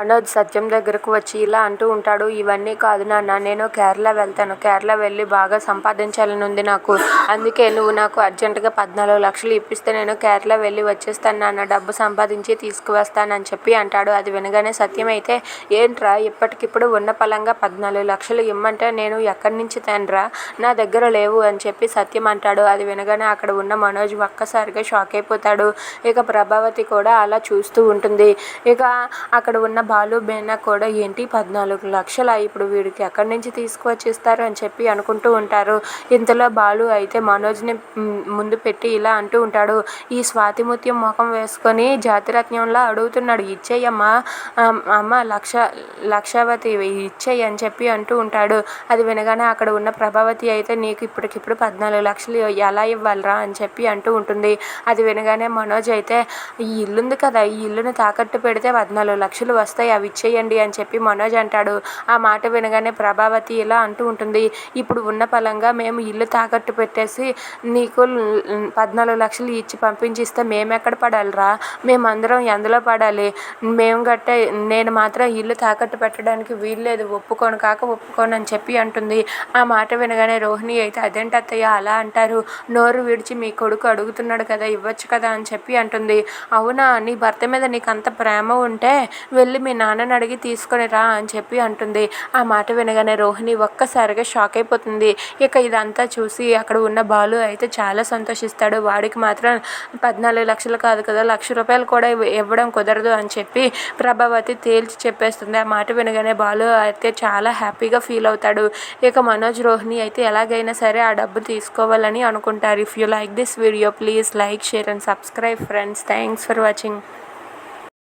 మనోజ్ సత్యం దగ్గరకు వచ్చి ఇలా అంటూ ఉంటాడు ఇవన్నీ కాదు నాన్న నేను కేరళ వెళ్తాను. కేరళ వెళ్ళి బాగా సంపాదించాలని ఉంది నాకు. అందుకే నువ్వు నాకు అర్జెంటుగా పద్నాలుగు లక్షలు ఇప్పిస్తే నేను కేరళ వెళ్ళి వచ్చేస్తాను నాన్న. డబ్బు సంపాదించి తీసుకువస్తానని చెప్పి అంటాడు. అది వినగానే సత్యం అయితే ఏంట్రా ఇప్పటికిప్పుడు ఉన్న పలంగా పద్నాలుగు లక్షలు ఇమ్మంటే నేను ఎక్కడి నుంచి తేనరా? నా దగ్గర లేవు అని చెప్పి సత్యం అంటాడు. అది వినగానే అక్కడ ఉన్న మనోజ్ ఒక్కసారిగా షాక్ అయిపోతాడు. ఇక ప్రభావతి కూడా అలా చూస్తూ ఉంటుంది. ఇక అక్కడ ఉన్న బాలు బేనా కూడా ఏంటి? పద్నాలుగు లక్షల ఇప్పుడు వీడికి ఎక్కడి నుంచి తీసుకువచ్చి ఇస్తారు అని చెప్పి అనుకుంటూ ఉంటారు. ఇంతలో బాలు అయితే మనోజ్ని ముందు పెట్టి ఇలా అంటూ ఉంటాడు. ఈ స్వాతిముత్యం ముఖం వేసుకొని జాతిరత్నంలా అడుగుతున్నాడు. ఇచ్చేయమ్మా అమ్మ లక్ష లక్షావతి ఇచ్చేయి అని చెప్పి అంటూ ఉంటాడు. అది వినగానే అక్కడ ఉన్న ప్రభావతి అయితే నీకు ఇప్పటికిప్పుడు పద్నాలుగు లక్షలు ఎలా ఇవ్వాలరా అని చెప్పి అంటూ ఉంటుంది. అది వినగానే మనోజ్ అయితే ఈ ఇల్లుంది కదా ఈ ఇల్లును తాకట్టు పెడితే పద్నాలుగు లక్షలు వస్తాయి. అవి ఇచ్చేయండి అని చెప్పి మనోజ్ అంటాడు. ఆ మాట వినగానే ప్రభావతి ఇలా అంటూ ఉంటుంది. ఇప్పుడు ఉన్న పలంగా మేము ఇల్లు తాకట్టు పెట్టేసి నీకు పద్నాలుగు లక్షలు ఇచ్చి పంపించిస్తే మేము ఎక్కడ పడాలిరా? మేమందరం ఎందులో పడాలి? మేము గట్టే నేను మాత్రం ఇల్లు తాకట్టు పెట్టడానికి వీల్లేదు. ఒప్పుకోను కాక ఒప్పుకోను అని చెప్పి అంటుంది. ఆ మాట వినగానే రోహిణి అయితే అదేంటి అత్తయ్య అలా అంటారు? నోరు విడిచి మీ కొడుకు అడుగుతున్నాడు కదా ఇవ్వచ్చు కదా అని చెప్పి అంటుంది. అవునా? నీ భర్త మీద నీకు అంత ప్రేమ ఉంటే వెళ్ళి మీ మీ నాన్నని అడిగి తీసుకొని రా అని చెప్పి అంటుంది. ఆ మాట వినగానే రోహిణి ఒక్కసారిగా షాక్ అయిపోతుంది. ఇక ఇదంతా చూసి అక్కడ ఉన్న బాలు అయితే చాలా సంతోషిస్తాడు. వాడికి మాత్రం పద్నాలుగు లక్షలు కాదు కదా లక్ష రూపాయలు కూడా ఇవ్వడం కుదరదు అని చెప్పి ప్రభావతి తేల్చి చెప్పేస్తుంది. ఆ మాట వినగానే బాలు అయితే చాలా హ్యాపీగా ఫీల్ అవుతాడు. ఇక మనోజ్ రోహిణి అయితే ఎలాగైనా సరే ఆ డబ్బు తీసుకోవాలని అనుకుంటారు. If you like this video please like share and subscribe friends thanks for watching